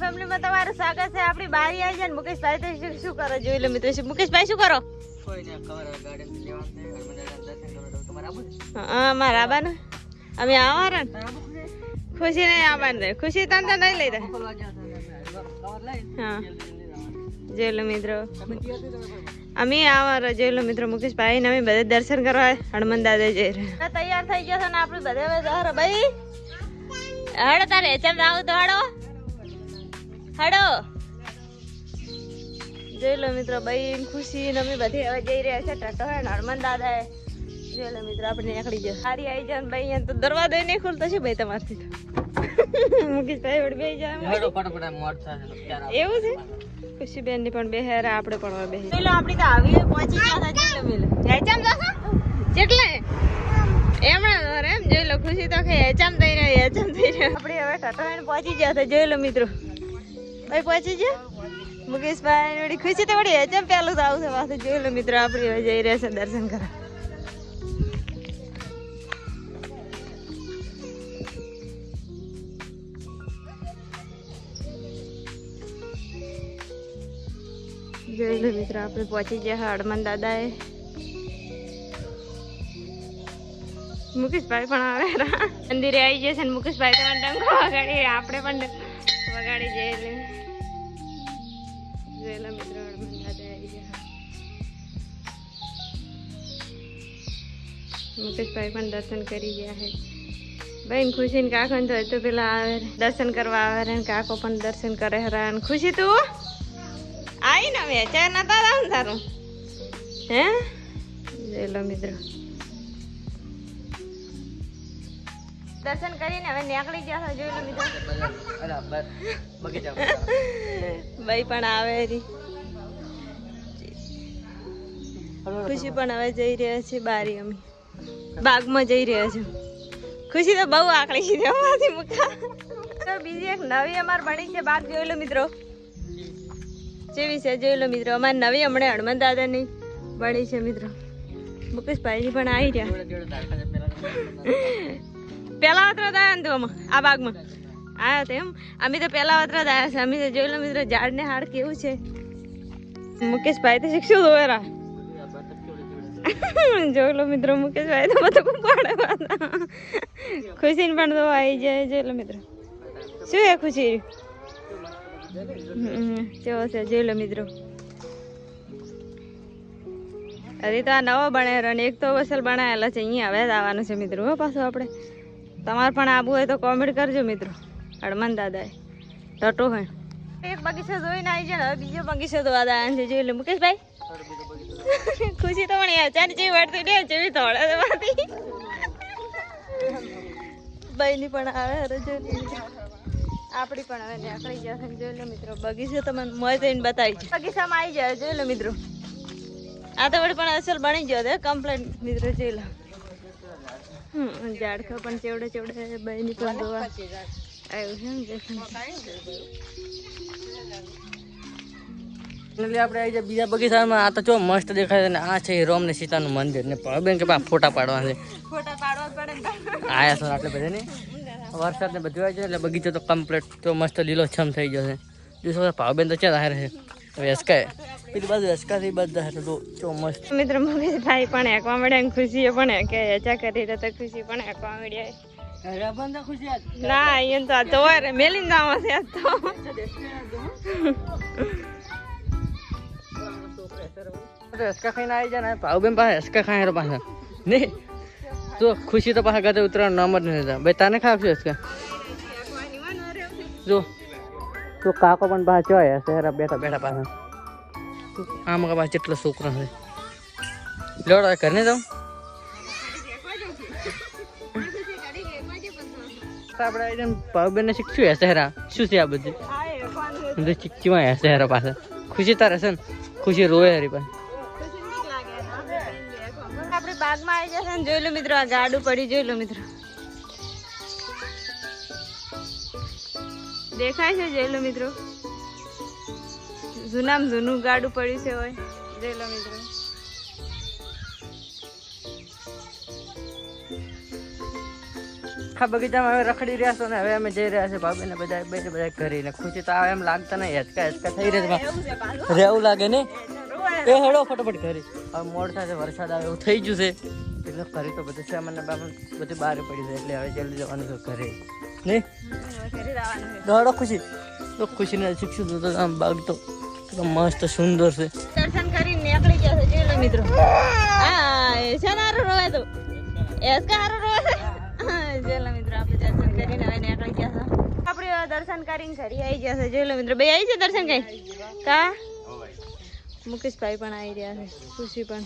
ફેમિલીમાં તમારું સ્વાગત છે. આપણી બારી આવી જાય ને મુકેશભાઈ તો શું- શું કરો? જોઈ લો મિત્રો મુકેશભાઈ શું કરો? હા મારા આબાને અમે આવવાના ને? ખુશી નહીં આવવાનું ખુશી તને તો નહીં લઈ હા. જોઈ લો મિત્રો. અમે આવવાના જોઈ લો મિત્રો મુકેશભાઈ ને અમે બધે દર્શન કરવા હનુમાન દાદા જઈ રહ્યા. તૈયાર થઈ ગયા છે ને આપણે બધે જવાના. ભાઈ? હડો તારે ચમ આવું તો હડો હડો. જોઈ લો મિત્રો ભાઈ ખુશી ને અમે બધી હવે જઈ રહ્યા છે ટટો હે નર્મદ દાદા એ જોઈ લો મિત્રો આપણે નીકળી જાય સારી આવી જાય ને ભાઈ અહીંયા તો દરવાજો નહીં ખુલતો છે ભાઈ તમારથી વળી બેસી જાય એવું છે ખુશી બેનની પણ બેહેરા આપણે પણ હવે બેસી પેલો આપણી તો આવી પહોંચી ગયા હતા જોઈ લો મિલો. જેટલે. એમણે ધોરે એમ જોઈ લો ખુશી તો કે હેચામ થઈ રહ્યા હેચામ થઈ રહ્યા. આપણે હવે ટટોઈને પહોંચી ગયા હતા જોઈ લો મિત્રો. ભાઈ, પહોંચી ગયા? મુકેશભાઈ વળી ખુશી તો વળી પેલું તો આવશે પાછું જોઈ લો મિત્રો, આપણે જઈ રહ્યા છે દર્શન કરવા. જોઈ મિત્રો, આપણે પહોંચી ગયા હડમન દાદાએ. મુકેશભાઈ પણ આવે મંદિરે આવી જશે મુકેશભાઈ આપણે પણ વગાડી જઈને જોયેલા મિત્રો હડમન આવી ગયા. મુકેશભાઈ પણ દર્શન કરી ગયા છે. બેન ખુશી ને કાકો ને તો પેલા આવે દર્શન કરવા આવે ને, કાકો પણ દર્શન કરે હરા ને. ખુશી તું? આવી ને હવે, ચાર ના તાર આવ તારું? હે? જયલો મિત્રો. દર્શન કરીને હવે નીકળી ગયા છે જોઈ લો મિત્રો. ભાઈ પણ આવે રી. ખુશી પણ હવે જઈ રહ્યા છે બારી અમે. બાગમાં જઈ રહ્યા છે. ખુશી તો બહુ આકડી છે અમારાથી મુકા. તો બીજી એક નવી અમાર બની છે બાગ જોઈ લો મિત્રો. જેવી છે જોઈ લો મિત્રો. અમારી નવી હમણાં હનુમાન દાદાની બની છે મિત્રો. મુકેશભાઈની પણ આવી રહ્યા. પેલા વતરા દાયા ને આમાં આ બાગમાં આયા તો એમ અમે તો પેલા વતરા દાયા છે. અમે તો જોઈ લો મિત્રો, ઝાડને હાડ કેવું છે. મુકેશભાઈ તો શીખશું દોરા જોઈ લો મિત્રો, મુકેશભાઈ તો બધું પાડે. ખુશીને પણ તો આવી જાય, જોઈ લો મિત્રો. શું હે ખુશી? કેવો છે, જોઈ લો મિત્રો. હજી તો આ નવો બનાવેલો અને એક તો વસલ બનાવેલો છે, અહીંયા હવે જ આવવાનું છે મિત્રો, હો પાછું આપણે. તમારે પણ આવું હોય તો કોમેન્ટ કરજો મિત્રો. હનુમાન દાદાએ. ટટો હોય એક બગીચો જોઈને આવી જાય હવે બીજો બગીચો જોવા દાદા છે. જોઈ લો, મુકેશભાઈ. ખુશી તો પણ ચાર જેવી વાળતી લે, જેવી જવાથી બહેની પણ આવે, અરે જોઈ આપણી પણ હવે નીકળી જશે જોઈ લો મિત્રો, બગીચો તમે મોય જઈને બતાવી બગીચામાં આવી જાય જોઈ લો મિત્રો. આ તો વળી પણ અસલ બની ગયો છે કમ્પ્લેન મિત્રો, જોઈ લો. ઝાડખા પણ ચેવડે ચેવડે બહેની પણ જોવા આવ્યું છે એટલે આપણે આવી જાય બીજા બગીચામાં આ તો જો મસ્ત દેખાય છે ને આ છે રોમ ને સીતાનું મંદિર. ને બેન કે પા ફોટા પાડવા છે. ફોટા પાડવા પડે આયા છો આટલે બધે ને? વરસાદ ને બધું આવી જાય એટલે બગીચો તો કમ્પ્લીટ તો મસ્ત લીલોછમ થઈ જશે દિવસો ભાવબેન તો ક્યાં હારે છે? પેલી બાજુ બધા તો મસ્ત મિત્રો મુકેશભાઈ પણ હેકવા મળ્યા અને ખુશીએ પણ હેકે હેચા કરી તો ખુશી પણ હેકવા મળ્યા ના અહીંયા તો આ તો મેલીને જવા છે તો. એસકા ખાઈને આવી જાય ને ભાવબેન પાસે એસકા ખાય પાછા. નહીં જો ખુશી તો પાછા ગતે ઉતરવાનું નામ જ નથી લેતા. ભાઈ તને ખાવશું હસકા જો તો કાકો પણ બહાર જોય હશે બેઠા બેઠા બેઠા પાછા કા પાસે કેટલો છોકરા છે. લોડ ઘર ને જાઉં આપણે ભાવબેન ને શીખશું હે શહેરા શું છે આ બધું? બધું ચીકચીમાં હશે હેરા પાછા. ખુશી તારે છે ને? ખુશી રોવે હરી પાસે. આપણે બાગમાં આવી જશે ને જોઈ લો મિત્રો આ ગાડું પડી જોઈ લો મિત્રો. દેખાય છે જોઈ લો મિત્રો. જૂનામાં જૂનું ગાડું પડ્યું છે હોય. જોઈ લો મિત્રો. આખા બગીચામાં હવે રખડી રહ્યા છો ને હવે અમે જઈ રહ્યા છે ભાભી ને બધા બે બધા ઘરે ને ખુશી તો આવે એમ લાગતા નહીં હેચકા હેચકા થઈ રહ્યા રહેવું લાગે ને એ હેડો ફટોફટ ઘરે. હવે મોડ સાથે વરસાદ આવે એવું થઈ ગયું છે. એટલે ફરી તો બધું છે મને બધું બહાર પડ્યું છે એટલે હવે જલ્દી જવાનું છે ઘરે. નહીં. દોડો ખુશી તો ખુશીને શીખશું તો આમ બાગ તો તો મસ્ત સુંદર છે દર્શન કરીને નીકળી ગયા છે જોઈ લો મિત્રો હા એ છે ને રોવે તો એસ કે હારું રોવે જોઈ લો મિત્રો. આપણે દર્શન કરીને હવે નીકળી ગયા છે આપણે દર્શન કરીને ઘરે આવી ગયા છે. જોઈ લો મિત્રો બે આવી છે દર્શન કઈ કા? મુકેશભાઈ પણ આવી રહ્યા છે ખુશી પણ.